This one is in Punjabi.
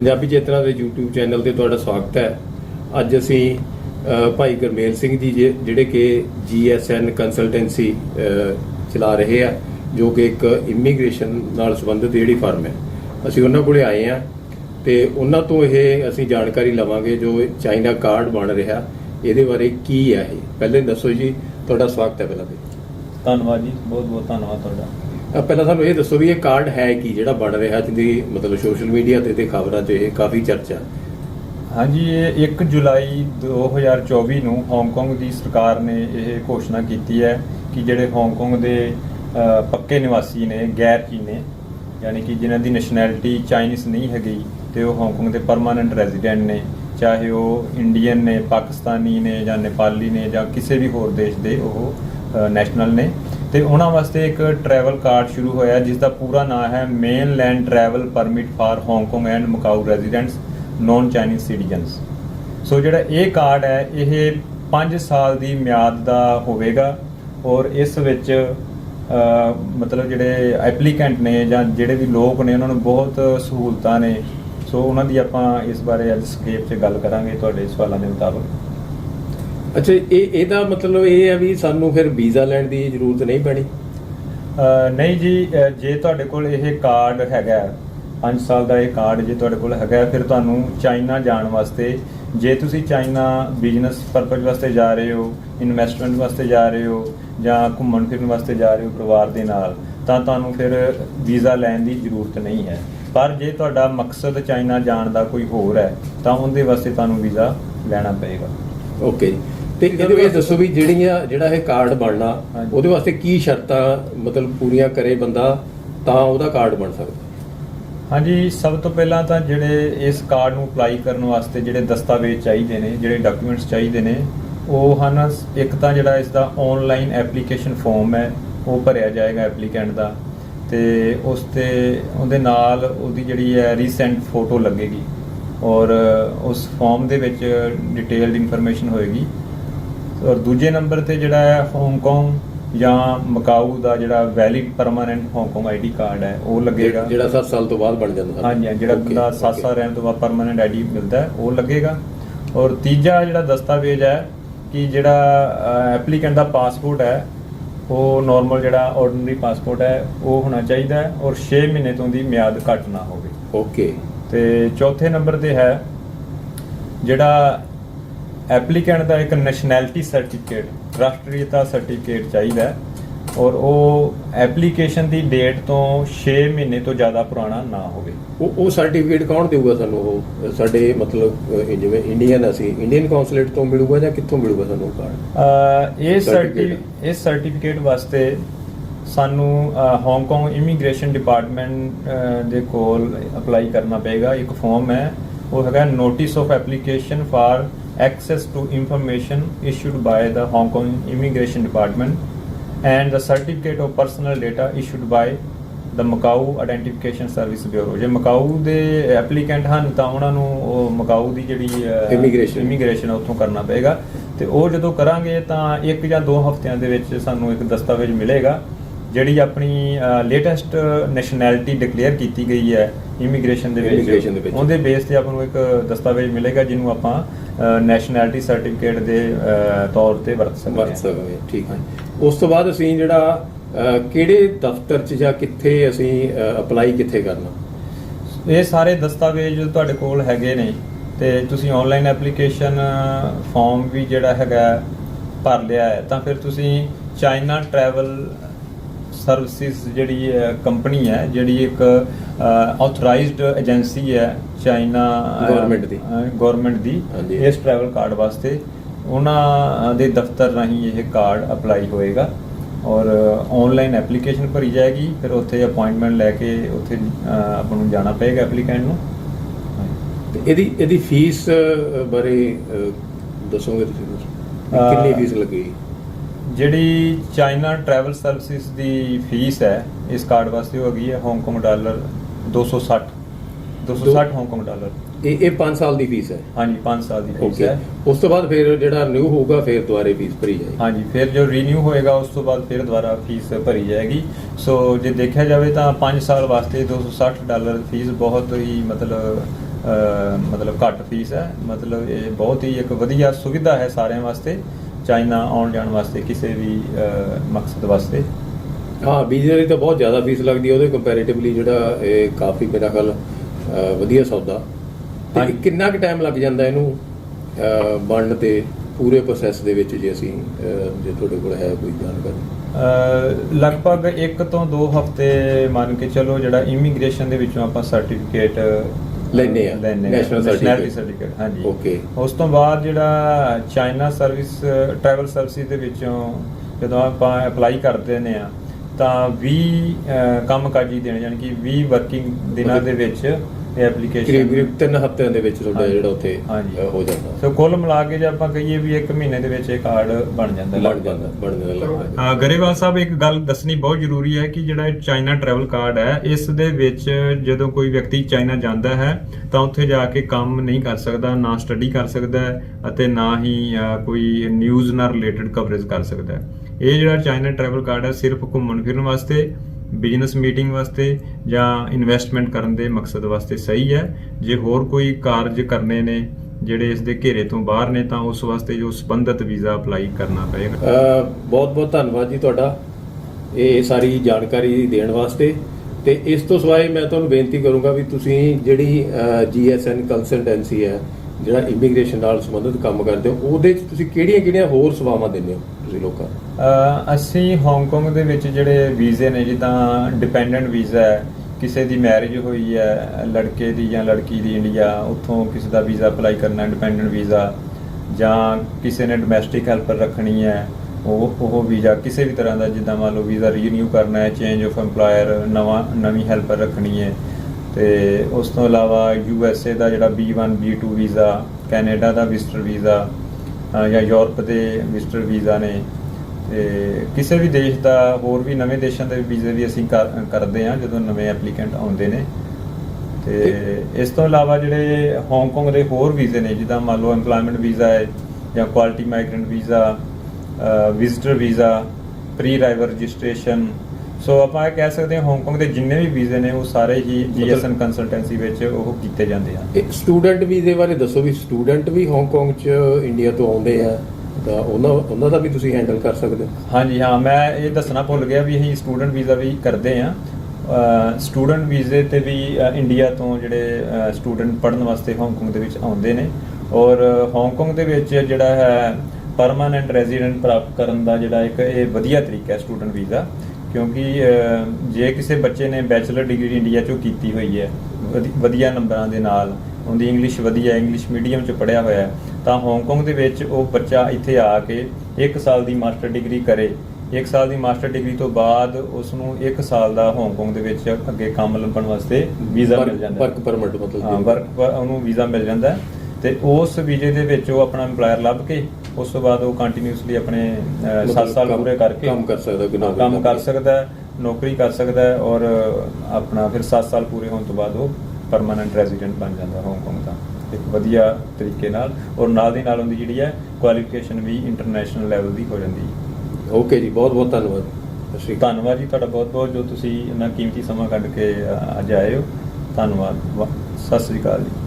ਪੰਜਾਬੀ ਚੇਤਨਾ ਦੇ YouTube ਚੈਨਲ ਤੇ ਤੁਹਾਡਾ ਸਵਾਗਤ ਹੈ। ਅੱਜ ਅਸੀਂ ਭਾਈ ਗੁਰਮੇਲ ਸਿੰਘ ਜੀ ਜੇ- ਜਿਹੜੇ ਕਿ GSN ਕੰਸਲਟੈਂਸੀ ਚਲਾ ਰਹੇ ਆ, ਜੋ ਕਿ ਇੱਕ ਇਮੀਗ੍ਰੇਸ਼ਨ ਨਾਲ ਸੰਬੰਧਿਤ ਜਿਹੜੀ ਫਰਮ ਹੈ। ਅਸੀਂ ਉਹਨਾਂ ਕੋਲੇ ਆਏ ਆ ਤੇ ਉਹਨਾਂ ਤੋਂ ਇਹ ਅਸੀਂ ਜਾਣਕਾਰੀ ਲਵਾਂਗੇ ਜੋ ਚਾਈਨਾ ਕਾਰਡ ਬਣ ਰਿਹਾ, ਇਹਦੇ ਬਾਰੇ ਕੀ ਹੈ ਇਹ। ਪਹਿਲੇ ਦੱਸੋ ਜੀ, ਤੁਹਾਡਾ ਸਵਾਗਤ ਹੈ ਪਹਿਲਾਂ ਤੇ। ਧੰਨਵਾਦ ਜੀ ਬਹੁਤ ਬਹੁਤ ਧੰਨਵਾਦ ਤੁਹਾਡਾ। ਪਹਿਲਾਂ ਸਾਨੂੰ ਇਹ ਦੱਸੋ ਵੀ ਇਹ ਕਾਰਡ ਹੈ ਕੀ, ਜਿਹੜਾ ਬਣ ਰਿਹਾ ਜਿਹਦੀ ਮਤਲਬ ਸੋਸ਼ਲ ਮੀਡੀਆ ਤੇ ਤੇ ਖਬਰਾਂ 'ਚ ਇਹ ਕਾਫੀ ਚਰਚਾ। ਹਾਂਜੀ, ਇਹ 1 ਜੁਲਾਈ 2024 ਨੂੰ ਹਾਂਗਕਾਂਗ ਦੀ ਸਰਕਾਰ ਨੇ ਇਹ ਘੋਸ਼ਣਾ ਕੀਤੀ ਹੈ ਕਿ ਜਿਹੜੇ ਹਾਂਗਕਾਂਗ ਦੇ ਪੱਕੇ ਨਿਵਾਸੀ ਨੇ, ਗੈਰ ਚੀਨੇ, ਯਾਨੀ ਕਿ ਜਿਨ੍ਹਾਂ ਦੀ ਨੈਸ਼ਨੈਲਿਟੀ ਚਾਈਨੀਜ਼ ਨਹੀਂ ਹੈਗੀ ਤੇ ਉਹ ਹਾਂਗਕਾਂਗ ਦੇ ਪਰਮਾਨੈਂਟ ਰੈਜ਼ੀਡੈਂਟ ਨੇ, ਚਾਹੇ ਉਹ ਇੰਡੀਅਨ ਨੇ, ਪਾਕਿਸਤਾਨੀ ਨੇ ਜਾਂ ਨੇਪਾਲੀ ਨੇ ਜਾਂ ਕਿਸੇ ਵੀ ਹੋਰ ਦੇਸ਼ ਦੇ ਉਹ ਨੈਸ਼ਨਲ ਨੇ ਤੇ ਉਹਨਾਂ ਵਾਸਤੇ ਇੱਕ ਟਰੈਵਲ ਕਾਰਡ ਸ਼ੁਰੂ ਹੋਇਆ ਜਿਸ ਦਾ ਪੂਰਾ ਨਾਮ ਹੈ mainland travel permit for Hong Kong and Macau residents non Chinese citizens so ਜਿਹੜਾ ਇਹ ਕਾਰਡ ਹੈ, ਇਹ 5 ਸਾਲ ਦੀ ਮਿਆਦ ਦਾ ਹੋਵੇਗਾ ਔਰ ਇਸ ਵਿੱਚ ਮਤਲਬ ਜਿਹੜੇ ਐਪਲੀਕੈਂਟ ਨੇ ਜਾਂ ਜਿਹੜੇ ਵੀ ਲੋਕ ਨੇ, ਉਹਨਾਂ ਨੂੰ ਬਹੁਤ ਸਹੂਲਤਾਂ ਨੇ। ਸੋ ਉਹਨਾਂ ਦੀ ਆਪਾਂ ਇਸ ਬਾਰੇ ਅੱਜ ਸਕੇਪ 'ਚ ਗੱਲ ਕਰਾਂਗੇ ਤੁਹਾਡੇ ਸਵਾਲਾਂ ਦੇ ਮੁਤਾਬਕ। ਅੱਛਾ ਇਹ ਇਹਦਾ ਮਤਲਬ ਇਹ ਹੈ ਵੀ ਸਾਨੂੰ ਫਿਰ ਵੀਜ਼ਾ ਲੈਣ ਦੀ ਜ਼ਰੂਰਤ ਨਹੀਂ ਪੈਣੀ? ਨਹੀਂ ਜੀ ਜੇ ਤੁਹਾਡੇ ਕੋਲ ਇਹ ਕਾਰਡ ਹੈਗਾ 5 ਸਾਲ ਦਾ ਇਹ ਕਾਰਡ ਜੇ ਤੁਹਾਡੇ ਕੋਲ ਹੈਗਾ ਫਿਰ ਤੁਹਾਨੂੰ ਚਾਈਨਾ ਜਾਣ ਵਾਸਤੇ ਜੇ ਤੁਸੀਂ ਚਾਈਨਾ ਬਿਜ਼ਨਸ ਪਰਪਸ ਵਾਸਤੇ ਜਾ ਰਹੇ ਹੋ ਇਨਵੈਸਟਮੈਂਟ ਵਾਸਤੇ ਜਾ ਰਹੇ ਹੋ ਜਾਂ ਘੁੰਮਣ ਫਿਰਨ ਵਾਸਤੇ ਜਾ ਰਹੇ ਹੋ ਪਰਿਵਾਰ ਦੇ ਨਾਲ ਤਾਂ ਤੁਹਾਨੂੰ ਫਿਰ ਵੀਜ਼ਾ ਲੈਣ ਦੀ ਜ਼ਰੂਰਤ ਨਹੀਂ ਹੈ। ਪਰ ਜੇ ਤੁਹਾਡਾ ਮਕਸਦ ਚਾਈਨਾ ਜਾਣ ਦਾ ਕੋਈ ਹੋਰ ਹੈ ਤਾਂ ਉਹਦੇ ਵਾਸਤੇ ਤੁਹਾਨੂੰ ਵੀਜ਼ਾ ਲੈਣਾ ਪਏਗਾ। ਓਕੇ। ਤੇ ਇਹਦੇ ਵਿੱਚ ਦੱਸੋ ਵੀ ਜਿਹੜੀਆਂ ਜਿਹੜਾ ਇਹ ਕਾਰਡ ਬਣਨਾ। ਉਹਦੇ ਵਾਸਤੇ ਕੀ ਸ਼ਰਤਾਂ ਮਤਲਬ ਪੂਰੀਆਂ ਕਰੇ ਬੰਦਾ ਤਾਂ ਉਹਦਾ ਕਾਰਡ ਬਣ ਸਕਦਾ ਹਾਂਜੀ ਸਭ ਤੋਂ ਪਹਿਲਾਂ ਤਾਂ ਜਿਹੜੇ ਇਸ ਕਾਰਡ ਨੂੰ ਅਪਲਾਈ ਕਰਨ ਵਾਸਤੇ ਜਿਹੜੇ ਦਸਤਾਵੇਜ਼ ਚਾਹੀਦੇ ਨੇ ਜਿਹੜੇ ਡਾਕੂਮੈਂਟਸ ਚਾਹੀਦੇ ਨੇ ਉਹ ਹਨ ਇੱਕ ਤਾਂ ਜਿਹੜਾ ਇਸ ਦਾ ਆਨਲਾਈਨ ਐਪਲੀਕੇਸ਼ਨ ਫਾਰਮ ਹੈ ਉਹ ਭਰਿਆ ਜਾਏਗਾ ਐਪਲੀਕੈਂਟ ਦਾ ਤੇ ਉਸ ਤੇ ਉਹਦੇ ਨਾਲ ਉਹਦੀ ਜਿਹੜੀ ਹੈ ਰੀਸੈਂਟ ਫੋਟੋ ਲੱਗੇਗੀ ਔਰ ਉਸ ਫਾਰਮ ਦੇ ਵਿੱਚ ਡਿਟੇਲਡ ਇਨਫੋਰਮੇਸ਼ਨ ਹੋਏਗੀ ਔਰ ਦੂਜੇ ਨੰਬਰ ਤੇ ਜਿਹੜਾ ਹੈ ਹਾਂਗਕਾਂਗ ਜਾਂ ਮਕਾਊ ਦਾ ਜਿਹੜਾ valid permanent Hong Kong ID card ਹੈ ਉਹ ਲੱਗੇਗਾ ਜਿਹੜਾ 7 ਸਾਲ ਤੋਂ ਬਾਅਦ ਬਣ ਜਾਂਦਾ। ਹਾਂਜੀ ਜਿਹੜਾ ਬੰਦਾ 7 okay. ਸਾਲ ਰਹਿਣ ਤੋਂ ਬਾਅਦ ਪਰਮਨੈਂਟ ਆਈਡੀ ਮਿਲਦਾ ਹੈ ਉਹ ਲੱਗੇਗਾ ਔਰ ਤੀਜਾ ਜਿਹੜਾ ਦਸਤਾਵੇਜ਼ ਹੈ ਕਿ ਜਿਹੜਾ ਐਪਲੀਕੈਂਟ ਦਾ ਪਾਸਪੋਰਟ ਹੈ ਉਹ ਨਾਰਮਲ ਜਿਹੜਾ ਆਰਡੀਨਰੀ ਪਾਸਪੋਰਟ ਹੈ ਉਹ ਹੋਣਾ ਚਾਹੀਦਾ ਹੈ ਔਰ 6 ਮਹੀਨੇ ਤੋਂ ਦੀ ਮਿਆਦ ਘੱਟ ਨਾ ਹੋਵੇ ਓਕੇ ਤੇ ਚੌਥੇ ਨੰਬਰ ਤੇ ਹੈ ਜਿਹੜਾ ਐਪਲੀਕੈਂਟ ਦਾ ਇੱਕ ਨੈਸ਼ਨੈਲਿਟੀ ਸਰਟੀਫਿਕੇਟ ਰਾਸ਼ਟਰੀਅਤਾ ਸਰਟੀਫਿਕੇਟ ਚਾਹੀਦਾ ਹੈ ਔਰ ਉਹ ਐਪਲੀਕੇਸ਼ਨ ਦੀ ਡੇਟ ਤੋਂ 6 ਮਹੀਨੇ ਤੋਂ ਜ਼ਿਆਦਾ ਪੁਰਾਣਾ ਨਾ ਹੋਵੇ। ਉਹ ਉਹ ਸਰਟੀਫਿਕੇਟ ਕੌਣ ਦੇਊਗਾ ਸਾਨੂੰ ਉਹ? ਸਾਡੇ ਮਤਲਬ ਜਿਵੇਂ ਇੰਡੀਅਨ ਅਸੀਂ ਇੰਡੀਅਨ ਕੌਂਸੂਲੇਟ ਤੋਂ ਮਿਲੂਗਾ ਜਾਂ ਕਿੱਥੋਂ ਮਿਲੂਗਾ ਸਾਨੂੰ ਕਾਰਡ ਇਹ। ਸਰਟੀਫਿਕੇਟ ਇਸ ਸਰਟੀਫਿਕੇਟ ਵਾਸਤੇ ਸਾਨੂੰ ਹਾਂਗਕਾਂਗ ਇਮੀਗ੍ਰੇਸ਼ਨ ਡਿਪਾਰਟਮੈਂਟ ਦੇ ਕੋਲ ਅਪਲਾਈ ਕਰਨਾ ਪਏਗਾ। ਇੱਕ ਫਾਰਮ ਹੈ ਉਹ ਹੈਗਾ notice of application for access to information issued by the Hong Kong immigration department and the certificate of personal data issued by the Macau identification service bureau ਜੇ ਮਕਾਊ ਦੇ ਐਪਲੀਕੈਂਟ ਹਨ ਤਾਂ ਉਹਨਾਂ ਨੂੰ ਉਹ ਮਕਾਊ ਦੀ ਜਿਹੜੀ Immigration। ਇਮੀਗ੍ਰੇਸ਼ਨ ਉੱਥੋਂ ਕਰਨਾ ਪਏਗਾ। ਤੇ ਉਹ ਜਦੋਂ ਕਰਾਂਗੇ ਤਾਂ ਇੱਕ ਜਾਂ ਦੋ ਹਫ਼ਤਿਆਂ ਦੇ ਵਿੱਚ ਸਾਨੂੰ ਇੱਕ ਦਸਤਾਵੇਜ਼ ਮਿਲੇਗਾ। ਜਿਹੜੀ ਆਪਣੀ ਲੇਟੈਸਟ ਨੈਸ਼ਨੈਲਿਟੀ ਡਿਕਲੇਅਰ ਕੀਤੀ ਗਈ ਹੈ ਇਮੀਗ੍ਰੇਸ਼ਨ ਦੇ ਵਿੱਚ। ਉਹਦੇ ਬੇਸ ਤੇ ਆਪਾਂ ਨੂੰ ਇੱਕ ਦਸਤਾਵੇਜ਼ ਮਿਲੇਗਾ ਜਿਹਨੂੰ ਆਪਾਂ ਨੈਸ਼ਨੈਲਿਟੀ ਸਰਟੀਫਿਕੇਟ ਦੇ ਤੌਰ ਤੇ ਵਰਤ ਸਕਦੇ ਵਰਤ ਹਾਂ। ਸਕਦੇ ਠੀਕ ਹੈ। ਉਸ ਤੋਂ ਬਾਅਦ ਅਸੀਂ ਜਿਹੜਾ ਕਿਹੜੇ ਦਫ਼ਤਰ 'ਚ ਜਾਂ ਕਿੱਥੇ ਅਸੀਂ ਅਪਲਾਈ ਕਿੱਥੇ ਕਰਨਾ? ਇਹ ਸਾਰੇ ਦਸਤਾਵੇਜ਼ ਤੁਹਾਡੇ ਕੋਲ ਹੈਗੇ ਨੇ ਤੇ ਤੁਸੀਂ ਆਨਲਾਈਨ ਐਪਲੀਕੇਸ਼ਨ ਫਾਰਮ ਵੀ ਜਿਹੜਾ ਹੈਗਾ ਭਰ ਲਿਆ ਹੈ। ਤਾਂ ਫਿਰ ਤੁਸੀਂ ਚਾਈਨਾ ਟਰੈਵਲ ਸਰਵਿਸਿਜ਼ ਜਿਹੜੀ ਕੰਪਨੀ ਹੈ ਜਿਹੜੀ ਇੱਕ ਆਥੋਰਾਈਜ਼ਡ ਏਜੰਸੀ ਹੈ ਚਾਈਨਾ Government ਦੀ। ਗਵਰਨਮੈਂਟ ਦੀ। ਇਸ ਟਰੈਵਲ ਕਾਰਡ ਵਾਸਤੇ ਉਹਨਾਂ ਦੇ ਦਫ਼ਤਰ ਰਾਹੀਂ ਇਹ ਕਾਰਡ ਅਪਲਾਈ ਹੋਏਗਾ ਔਰ ਆਨਲਾਈਨ ਐਪਲੀਕੇਸ਼ਨ ਭਰੀ ਜਾਏਗੀ ਫਿਰ ਉੱਥੇ ਅਪਾਇੰਟਮੈਂਟ ਲੈ ਕੇ ਉੱਥੇ ਆਪਾਂ ਨੂੰ ਜਾਣਾ ਪਏਗਾ ਐਪਲੀਕੈਂਟ ਨੂੰ ਤੇ ਇਹਦੀ ਇਹਦੀ ਫੀਸ ਬਾਰੇ ਦੱਸੋਗੇ ਤੁਸੀਂ ਕਿੰਨੀ ਫੀਸ ਲੱਗੇਗੀ ਜਿਹੜੀ ਚਾਈਨਾ ਟਰੈਵਲ ਸਰਵਿਸਿਜ਼ ਦੀ ਫੀਸ ਹੈ ਇਸ ਕਾਰਡ ਵਾਸਤੇ ਉਹ ਹੈਗੀ ਹੈ ਹਾਂਗਕਾਂਗ ਡਾਲਰ 260 260 ਹਾਂਗਕਾਂਗ ਡਾਲਰ ਇਹ ਇਹ 5 ਸਾਲ ਦੀ ਫੀਸ ਹੈ? ਹਾਂਜੀ 5 ਸਾਲ ਦੀ ਫੀਸ ਓਕੇ ਹੈ ਉਸ ਤੋਂ ਬਾਅਦ ਫਿਰ ਜਿਹੜਾ ਨਿਊ ਹੋਊਗਾ ਫਿਰ ਦੁਬਾਰੇ ਫੀਸ ਭਰੀ ਜਾਏਗੀ। ਹਾਂਜੀ ਫਿਰ ਜੋ ਰੀਨਿਊ ਹੋਏਗਾ ਉਸ ਤੋਂ ਬਾਅਦ ਫਿਰ ਦੁਬਾਰਾ ਫੀਸ ਭਰੀ ਜਾਏਗੀ। ਸੋ ਜੇ ਦੇਖਿਆ ਜਾਵੇ ਤਾਂ 5 ਸਾਲ ਵਾਸਤੇ 260 ਡਾਲਰ ਫੀਸ ਬਹੁਤ ਹੀ ਮਤਲਬ ਅਹ, ਮਤਲਬ ਘੱਟ ਫੀਸ ਹੈ। ਮਤਲਬ ਇਹ ਬਹੁਤ ਹੀ ਇੱਕ ਵਧੀਆ ਸੁਵਿਧਾ ਹੈ ਸਾਰਿਆਂ ਵਾਸਤੇ। ਚਾਈਨਾ ਆਉਣ ਜਾਣ ਵਾਸਤੇ ਕਿਸੇ ਵੀ ਮਕਸਦ ਵਾਸਤੇ? ਹਾਂ ਵੀਜ਼ੇ ਦੀ ਤਾਂ ਬਹੁਤ ਜ਼ਿਆਦਾ ਫੀਸ ਲੱਗਦੀ ਹੈ ਉਹਦੇ ਕੰਪੈਰੀਟਿਵਲੀ ਜਿਹੜਾ ਇਹ ਕਾਫੀ ਮੇਰਾ ਖਿਆਲ ਵਧੀਆ ਸੌਦਾ। ਤੇ। ਕਿੰਨਾ ਕੁ ਟਾਈਮ ਲੱਗ ਜਾਂਦਾ ਇਹਨੂੰ ਬਣਨ ਤੇ ਪੂਰੇ ਪ੍ਰੋਸੈਸ ਦੇ ਵਿੱਚ ਜੇ ਅਸੀਂ ਜੇ ਤੁਹਾਡੇ ਕੋਲ ਹੈ ਕੋਈ ਜਾਣਕਾਰੀ? ਲਗਭਗ 1 ਤੋਂ 2 ਹਫ਼ਤੇ ਮੰਨ ਕੇ ਚਲੋ ਜਿਹੜਾ ਇਮੀਗ੍ਰੇਸ਼ਨ ਦੇ ਵਿੱਚੋਂ ਆਪਾਂ ਸਰਟੀਫਿਕੇਟ ਲੈਂਦੇ ਆ, certificate। ਸਰਟੀਫਿਕੇਟ ਹਾਂਜੀ Okay. ਉਸ ਤੋਂ ਬਾਅਦ ਜਿਹੜਾ ਚਾਈਨਾ ਸਰਵਿਸ ਟਰੈਵਲ ਸਰਵਿਸ ਦੇ ਵਿੱਚੋਂ ਜਦੋਂ ਆਪਾਂ ਅਪਲਾਈ ਕਰਦੇ ਨੇ ਆ ਤਾਂ 20 ਅਹ, ਕੰਮਕਾਜੀ ਦਿਨ ਯਾਨੀ ਕਿ 20 ਵਰਕਿੰਗ ਦਿਨਾਂ ਦੇ ਵਿੱਚ ਇਹ ਕਰੀਬ ਐਪਲੀਕੇਸ਼ਨ ਕਰੀਬ ਤਿੰਨ ਹਫ਼ਤਿਆਂ ਦੇ ਵਿੱਚ ਤੁਹਾਡਾ। ਜਿਹੜਾ ਉੱਥੇ ਹਾਂਜੀ। ਅ, ਹੋ ਜਾਂਦਾ ਸੋ ਕੁੱਲ ਮਿਲਾ ਕੇ ਜੇ ਆਪਾਂ ਕਹੀਏ ਵੀ 1 ਮਹੀਨੇ ਦੇ ਵਿੱਚ ਇਹ ਕਾਰਡ ਬਣ ਜਾਂਦਾ ਬਣ ਲਗਭਗ। ਜਾਂਦਾ ਬਣ ਜਾਂਦਾ ਲੱਗਦਾ ਹਾਂ ਗਰੇਵਾਲ ਸਾਹਿਬ ਇੱਕ ਗੱਲ ਦੱਸਣੀ ਬਹੁਤ ਜ਼ਰੂਰੀ ਹੈ ਕਿ ਜਿਹੜਾ ਇਹ ਚਾਈਨਾ ਟਰੈਵਲ ਕਾਰਡ ਹੈ ਇਸ ਦੇ ਵਿੱਚ ਜਦੋਂ ਕੋਈ ਵਿਅਕਤੀ ਚਾਈਨਾ ਜਾਂਦਾ ਹੈ ਤਾਂ ਉੱਥੇ ਜਾ ਕੇ ਕੰਮ ਨਹੀਂ ਕਰ ਸਕਦਾ ਨਾ ਸਟੱਡੀ ਕਰ ਸਕਦਾ ਹੈ ਅਤੇ ਨਾ ਹੀ ਕੋਈ ਨਿਊਜ਼ ਨਾਲ ਰਿਲੇਟਡ ਕਵਰੇਜ ਕਰ ਸਕਦਾ ਹੈ ਇਹ ਜਿਹੜਾ ਚਾਈਨਾ ਟਰੈਵਲ ਕਾਰਡ ਹੈ ਸਿਰਫ ਘੁੰਮਣ ਫਿਰਨ ਵਾਸਤੇ ਬਿਜ਼ਨਸ ਮੀਟਿੰਗ ਵਾਸਤੇ ਜਾਂ ਇਨਵੈਸਟਮੈਂਟ ਕਰਨ ਦੇ ਮਕਸਦ ਵਾਸਤੇ ਸਹੀ ਹੈ। ਜੇ ਹੋਰ ਕੋਈ ਕਾਰਜ ਕਰਨੇ ਨੇ ਜਿਹੜੇ ਇਸ ਦੇ ਘੇਰੇ ਤੋਂ ਬਾਹਰ ਨੇ, ਤਾਂ ਉਸ ਵਾਸਤੇ ਜੋ ਸੰਬੰਧਿਤ ਵੀਜ਼ਾ ਅਪਲਾਈ ਕਰਨਾ ਪਏਗਾ। ਬਹੁਤ ਬਹੁਤ ਧੰਨਵਾਦ ਜੀ ਤੁਹਾਡਾ ਇਹ ਸਾਰੀ ਜਾਣਕਾਰੀ ਦੇਣ ਵਾਸਤੇ। ਤੇ ਇਸ ਤੋਂ ਸਿਵਾਏ ਮੈਂ ਤੁਹਾਨੂੰ ਬੇਨਤੀ ਕਰੂੰਗਾ ਵੀ ਤੁਸੀਂ ਜਿਹੜੀ ਜੀਐਸਐਨ ਕੰਸਲਟੈਂਸੀ ਹੈ, ਜਿਹੜਾ ਇਮੀਗ੍ਰੇਸ਼ਨ ਨਾਲ ਸੰਬੰਧਿਤ ਕੰਮ ਕਰਦੇ ਹੋ, ਉਹਦੇ 'ਚ ਤੁਸੀਂ ਕਿਹੜੀਆਂ-ਕਿਹੜੀਆਂ ਹੋਰ ਸੇਵਾਵਾਂ ਦਿੰਦੇ ਹੋ? ਤੁਸੀਂ ਲੋਕਾਂ ਨੂੰ? ਅ, ਅਸੀਂ ਹਾਂਗਕਾਂਗ ਦੇ ਵਿੱਚ ਜਿਹੜੇ ਵੀਜ਼ੇ ਨੇ ਜਿੱਦਾਂ ਡਿਪੈਂਡੈਂਟ ਵੀਜ਼ਾ ਹੈ ਕਿਸੇ ਦੀ ਮੈਰਿਜ ਹੋਈ ਹੈ ਲੜਕੇ ਦੀ ਜਾਂ ਲੜਕੀ ਦੀ ਇੰਡੀਆ ਉੱਥੋਂ ਕਿਸੇ ਦਾ ਵੀਜ਼ਾ ਅਪਲਾਈ ਕਰਨਾ ਡਿਪੈਂਡੈਂਟ ਵੀਜ਼ਾ ਜਾਂ ਕਿਸੇ ਨੇ ਡੋਮੈਸਟਿਕ ਹੈਲਪਰ ਰੱਖਣੀ ਹੈ ਉਹ ਉਹ ਵੀਜ਼ਾ ਕਿਸੇ ਵੀ ਤਰ੍ਹਾਂ ਦਾ ਜਿੱਦਾਂ ਮੰਨ ਲਓ ਵੀਜ਼ਾ ਰੀਨਿਊ ਕਰਨਾ ਹੈ ਚੇਂਜ ਆਫ EMPLOYER ਨਵਾਂ ਨਵੀਂ ਹੈਲਪਰ ਰੱਖਣੀ ਹੈ ਤੇ ਉਸ ਤੋਂ ਇਲਾਵਾ ਯੂ ਐਸ ਏ ਦਾ ਜਿਹੜਾ B1 B2 ਵੀਜ਼ਾ ਕੈਨੇਡਾ ਦਾ ਵਿਜ਼ਟਰ ਵੀਜ਼ਾ ਜਾਂ ਯੂਰਪ ਦੇ ਵਿਜ਼ਟਰ ਵੀਜ਼ਾ ਨੇ ਤੇ ਕਿਸੇ ਵੀ ਦੇਸ਼ ਦਾ ਹੋਰ ਵੀ ਨਵੇਂ ਦੇਸ਼ਾਂ ਦੇ ਵੀਜ਼ੇ ਵੀ ਅਸੀਂ ਕਰ- ਕਰਦੇ ਹਾਂ ਜਦੋਂ ਨਵੇਂ ਐਪਲੀਕੈਂਟ ਆਉਂਦੇ ਨੇ। ਤੇ ਇਸ ਤੋਂ ਇਲਾਵਾ ਜਿਹੜੇ ਹਾਂਗਕਾਂਗ ਦੇ ਹੋਰ ਵੀਜ਼ੇ ਨੇ ਜਿੱਦਾਂ ਮੰਨ ਲਓ EMPLOYMENT ਵੀਜ਼ਾ ਹੈ ਜਾਂ quality migrant visa visitor visa pre arrival registration so ਆਪਾਂ ਇਹ ਕਹਿ ਸਕਦੇ ਹਾਂ ਹਾਂਗਕਾਂਗ ਦੇ ਜਿੰਨੇ ਵੀ ਵੀਜ਼ੇ ਨੇ ਉਹ ਸਾਰੇ ਹੀ ਜੀਐਸਐਨ ਕੰਸਲਟੈਂਸੀ ਵਿੱਚ ਉਹ ਕੀਤੇ ਜਾਂਦੇ ਹਨ ਇਹ ਸਟੂਡੈਂਟ ਵੀਜ਼ੇ ਬਾਰੇ ਦੱਸੋ ਵੀ ਸਟੂਡੈਂਟ ਵੀ ਹਾਂਗਕਾਂਗ 'ਚ ਇੰਡੀਆ ਤੋਂ ਆਉਂਦੇ ਆ ਤਾਂ ਉਹਨਾਂ ਉਹਨਾਂ ਦਾ ਵੀ ਤੁਸੀਂ ਹੈਂਡਲ ਕਰ ਸਕਦੇ ਹੋ? ਹਾਂਜੀ ਹਾਂ ਮੈਂ ਇਹ ਦੱਸਣਾ ਭੁੱਲ ਗਿਆ ਵੀ ਅਸੀਂ ਸਟੂਡੈਂਟ ਵੀਜ਼ਾ ਵੀ ਕਰਦੇ ਆ। ਸਟੂਡੈਂਟ ਵੀਜ਼ੇ ਤੇ ਵੀ ਇੰਡੀਆ ਤੋਂ ਜਿਹੜੇ ਸਟੂਡੈਂਟ ਪੜ੍ਹਨ ਵਾਸਤੇ ਹਾਂਗਕਾਂਗ ਦੇ ਵਿੱਚ ਆਉਂਦੇ ਨੇ। ਔਰ ਹਾਂਗਕਾਂਗ ਦੇ ਵਿੱਚ ਜਿਹੜਾ ਹੈ ਪਰਮਾਨੈਂਟ ਰੈਜ਼ੀਡੈਂਟ ਪ੍ਰਾਪਤ ਕਰਨ ਦਾ ਜਿਹੜਾ ਇੱਕ ਇਹ ਵਧੀਆ ਤਰੀਕਾ ਹੈ ਸਟੂਡੈਂਟ ਵੀਜ਼ਾ। ਕਿਉਂਕਿ ਜੇ ਕਿਸੇ ਬੱਚੇ ਨੇ ਬੈਚਲਰ ਡਿਗਰੀ ਇੰਡੀਆ ਚੋਂ ਕੀਤੀ ਹੋਈ ਹੈ ਵਧੀ- ਵਧੀਆ ਨੰਬਰਾਂ ਦੇ ਨਾਲ ਉਹਦੀ ਇੰਗਲਿਸ਼ ਵਧੀਆ ਇੰਗਲਿਸ਼ ਮੀਡੀਅਮ ਚ ਪੜ੍ਹਿਆ ਹੋਇਆ ਹੈ ਤਾਂ ਹਾਂਗਕਾਂਗ ਦੇ ਵਿੱਚ ਉਹ ਬੱਚਾ ਇੱਥੇ ਆ ਕੇ 1 ਸਾਲ ਦੀ ਮਾਸਟਰ ਡਿਗਰੀ ਕਰੇ। 1 ਸਾਲ ਦੀ ਮਾਸਟਰ ਡਿਗਰੀ ਤੋਂ ਬਾਅਦ ਉਸ ਨੂੰ 1 ਸਾਲ ਦਾ ਹਾਂਗਕਾਂਗ ਦੇ ਵਿੱਚ ਅੱਗੇ ਕੰਮ ਲੱਭਣ ਵਾਸਤੇ ਵੀਜ਼ਾ ਮਿਲ ਜਾਂਦਾ ਹੈ। ਵਰਕ ਪਰਮਿਟ ਮਤਲਬ ਹਾਂ ਵਰਕ ਉਹਨੂੰ ਵੀਜ਼ਾ ਮਿਲ ਜਾਂਦਾ ਹੈ। ਤੇ ਉਸ ਵੀਜ਼ੇ ਦੇ ਵਿੱਚ ਉਹ ਆਪਣਾ EMPLOYER ਲੱਭ ਕੇ ਉਸ ਤੋਂ ਬਾਅਦ ਉਹ ਕੰਟੀਨਿਊਸਲੀ ਆਪਣੇ 7 ਮਤਲਬ ਸਾਲ ਪੂਰੇ ਕਰਕੇ ਕੰਮ ਕਰ ਸਕਦਾ, ਨੌਕਰੀ ਕੰਮ ਕਰ ਸਕਦਾ ਨੌਕਰੀ ਕਰ ਸਕਦਾ ਹੈ ਔਰ ਆਪਣਾ ਫਿਰ 7 ਸਾਲ ਪੂਰੇ ਹੋਣ ਤੋਂ ਬਾਅਦ ਉਹ ਪਰਮਾਨੈਂਟ ਰੈਜ਼ੀਡੈਂਟ ਬਣ ਜਾਂਦਾ ਹਾਂਗਕਾਂਗ ਦਾ। ਇੱਕ ਵਧੀਆ ਤਰੀਕੇ ਨਾਲ ਔਰ ਨਾਲ ਦੀ ਨਾਲ ਉਹਦੀ ਜਿਹੜੀ ਹੈ ਕੁਆਲੀਫਿਕੇਸ਼ਨ ਵੀ ਇੰਟਰਨੈਸ਼ਨਲ ਲੈਵਲ ਦੀ ਹੋ ਜਾਂਦੀ ਹੈ। ਓਕੇ ਜੀ ਬਹੁਤ ਬਹੁਤ ਧੰਨਵਾਦ। ਸ਼੍ਰੀ ਧੰਨਵਾਦ ਜੀ ਤੁਹਾਡਾ ਬਹੁਤ ਬਹੁਤ ਜੋ ਤੁਸੀਂ ਇੰਨਾ ਕੀਮਤੀ ਸਮਾਂ ਕੱਢ ਕੇ ਅੱਜ ਆਏ ਹੋ। ਧੰਨਵਾਦ। ਸਤਿ ਸ੍ਰੀ ਅਕਾਲ ਜੀ।